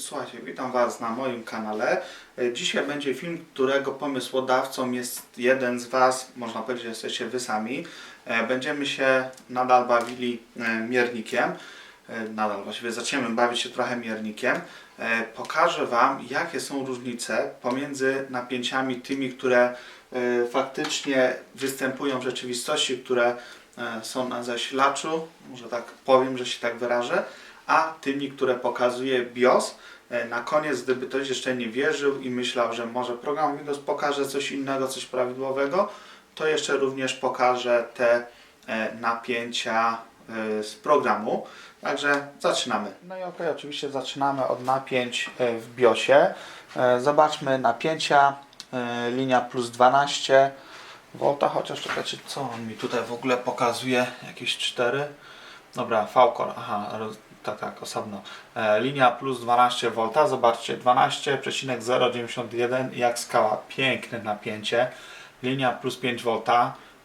słuchajcie, witam Was na moim kanale. E, Dzisiaj będzie film, którego pomysłodawcą jest jeden z Was, można powiedzieć, że jesteście Wy sami. E, Będziemy się nadal bawili e, miernikiem. Nadal właściwie zaczniemy bawić się trochę miernikiem. Pokażę Wam, jakie są różnice pomiędzy napięciami tymi, które faktycznie występują w rzeczywistości, które są na zasilaczu, może tak powiem, że się tak wyrażę, a tymi, które pokazuje BIOS. E, Na koniec, gdyby ktoś jeszcze nie wierzył i myślał, że może program Windows pokaże coś innego, coś prawidłowego, to jeszcze również pokażę te e, napięcia e, z programu. Także zaczynamy. No i okej, oczywiście zaczynamy od napięć w BIOSie. Zobaczmy napięcia. Linia plus 12 V, chociaż czekajcie, co on mi tutaj w ogóle pokazuje? Jakieś 4. Dobra, V-Core, aha, roz- tak, osobno. E, linia plus 12 V, zobaczcie, 12,091 jak skała, piękne napięcie. Linia plus 5 V,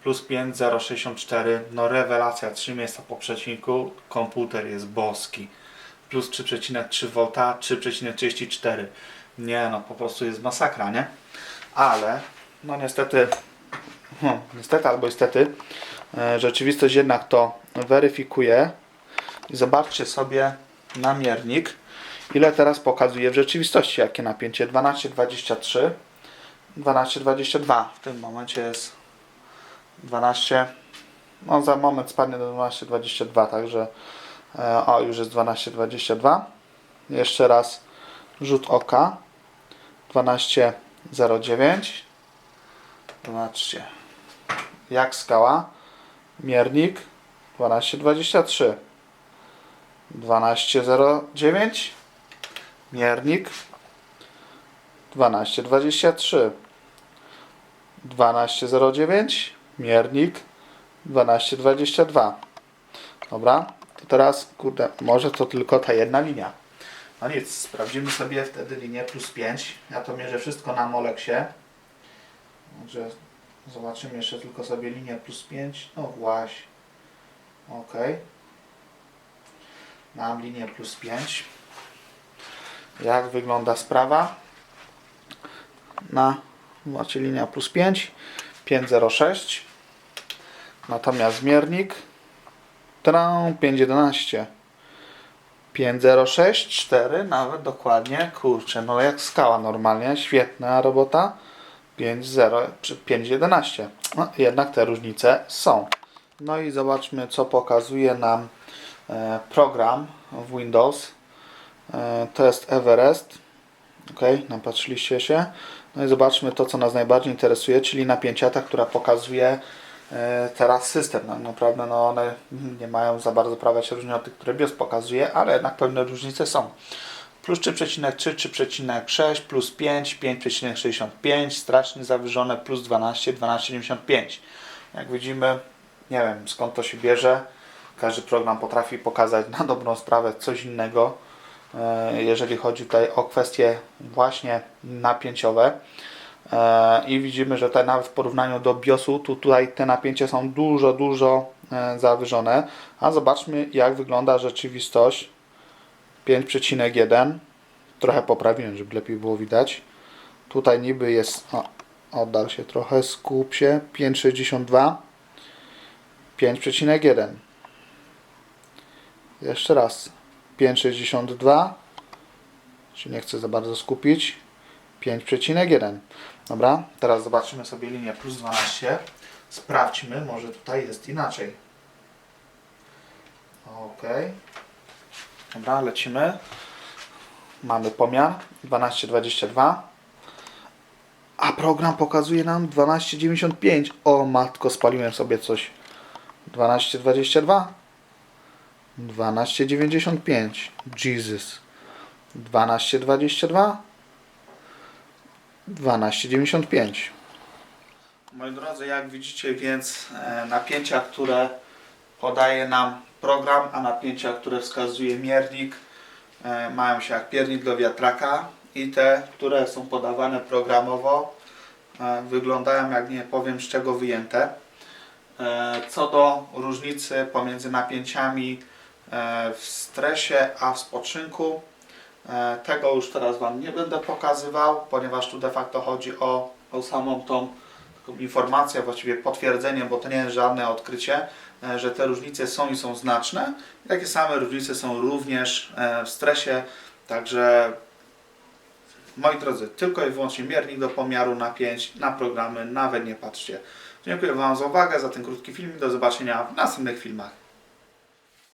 plus 5,064, no rewelacja, 3 miejsca po przecinku, komputer jest boski. Plus 3,3 V, 3,34. Nie no, po prostu jest masakra, nie? Ale, no niestety, no, niestety albo niestety, e, rzeczywistość jednak to weryfikuje. Zobaczcie sobie na miernik, ile teraz pokazuje w rzeczywistości, jakie napięcie. 12,23, 12,22. W tym momencie jest 12, no za moment spadnie do 12,22, także e, o, już jest 12,22. Jeszcze raz rzut oka. 12,09. Zobaczcie, jak skała. Miernik 12,23. 12,09. Miernik 12,23. 12,09. Miernik 12,22. Dobra, to teraz, kurde, może to tylko ta jedna linia. No nic, sprawdzimy sobie wtedy linię plus 5. Ja to mierzę wszystko na Moleksie. Także zobaczymy jeszcze tylko sobie linię plus 5. No właśnie. Ok. Mam linię plus 5. Jak wygląda sprawa? Na, macie linia plus 5. 5,06. Natomiast miernik. Tram 5,11. 5064, nawet dokładnie, kurczę, no jak skała normalnie, świetna robota. 5.0 czy 5.11. No, jednak te różnice są. No i zobaczmy, co pokazuje nam program w Windows. E, to jest Everest. Ok, napatrzyliście się. No i zobaczmy to, co nas najbardziej interesuje, czyli napięcia, ta, która pokazuje e, teraz system. No, naprawdę no, one nie mają za bardzo prawa się różnić od tych, które BIOS pokazuje, ale jednak pewne różnice są. Plus 3,3, 3,6, plus 5, 5,65, strasznie zawyżone, plus 12, 12,95. Jak widzimy, nie wiem skąd to się bierze. Każdy program potrafi pokazać na dobrą sprawę coś innego, e, jeżeli chodzi tutaj o kwestie właśnie napięciowe. E, I widzimy, że tutaj nawet w porównaniu do BIOSu, tu tutaj te napięcia są dużo, dużo e, zawyżone. A zobaczmy, jak wygląda rzeczywistość. 5,1. Trochę poprawiłem, żeby lepiej było widać. Tutaj niby jest. O, oddal się trochę, skup się. 5,62. 5,1. Jeszcze raz. 5,62. Się nie chcę za bardzo skupić. 5,1. Dobra, teraz zobaczymy sobie linię plus 12. Sprawdźmy, może tutaj jest inaczej. Ok. Dobra, lecimy. Mamy pomiar 12,22. A program pokazuje nam 12,95. O matko, spaliłem sobie coś. 12,22. 12,95. Jesus. 12,22. 12,95. Moi drodzy, jak widzicie, więc e, napięcia, które podaje nam program, a napięcia, które wskazuje miernik, e, mają się jak piernik do wiatraka i te, które są podawane programowo, e, wyglądają jak nie powiem z czego wyjęte. Co do różnicy pomiędzy napięciami w stresie a w spoczynku, E, Tego już teraz Wam nie będę pokazywał, ponieważ tu de facto chodzi o, o samą tą informację, właściwie potwierdzenie, bo to nie jest żadne odkrycie, e, że te różnice są i są znaczne. Takie same różnice są również e, w stresie, także moi drodzy, tylko i wyłącznie miernik do pomiaru napięć, na programy nawet nie patrzcie. Dziękuję Wam za uwagę, za ten krótki film. Do zobaczenia w następnych filmach.